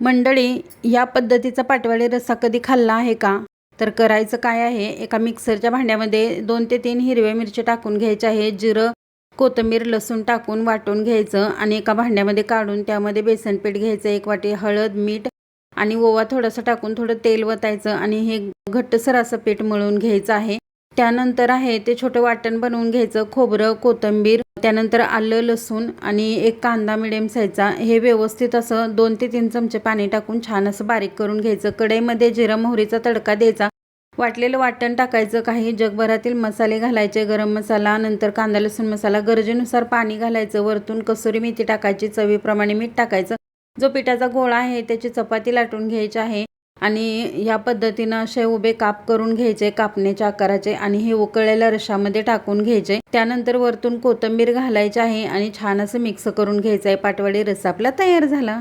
मंडळी या पद्धतीचा पाटवाडी रस्सा कधी खाल्ला आहे का? तर करायचं काय आहे एका मिक्सरच्या भांड्यामध्ये दोन ते तीन हिरव्या मिरच्या टाकून घ्यायच्या आहे जिरं कोथिंबीर लसूण टाकून वाटून घ्यायचं आणि एका भांड्यामध्ये काढून त्यामध्ये बेसन पीठ घ्यायचं एक वाटी हळद मीठ आणि ओवा थोडासा टाकून थोडं तेल वतायचं आणि हे घट्टसर असं पीठ मळून घ्यायचं आहे. त्यानंतर आहे ते छोटं वाटण बनवून घ्यायचं खोबरं कोथिंबीर त्यानंतर आलं लसूण आणि एक कांदा मिडियम साईजचा हे व्यवस्थित असं दोन ते तीन चमचे पाणी टाकून छान असं बारीक करून घ्यायचं. कढईमध्ये जिरा मोहरीचा तडका द्यायचा. वाटलेलं वाटण टाकायचं. काही जगभरातील मसाले घालायचे. गरम मसाला नंतर कांदा लसूण मसाला गरजेनुसार पाणी घालायचं. वरतून कसुरी मेथी टाकायची. चवीप्रमाणे मीठ टाकायचं. जो पिठाचा गोळा आहे त्याची चपाती लाटून घ्यायची आहे. आणि या पद्धतीनं असे उभे काप करून घ्यायचे कापण्याच्या आकाराचे आणि हे उकळलेल्या रशामध्ये टाकून घ्यायचे. त्यानंतर वरतून कोथिंबीर घालायची आहे आणि छान असं मिक्स करून घ्यायचं आहे. पाटवडी रस्सा आपला तयार झाला.